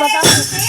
বাতাস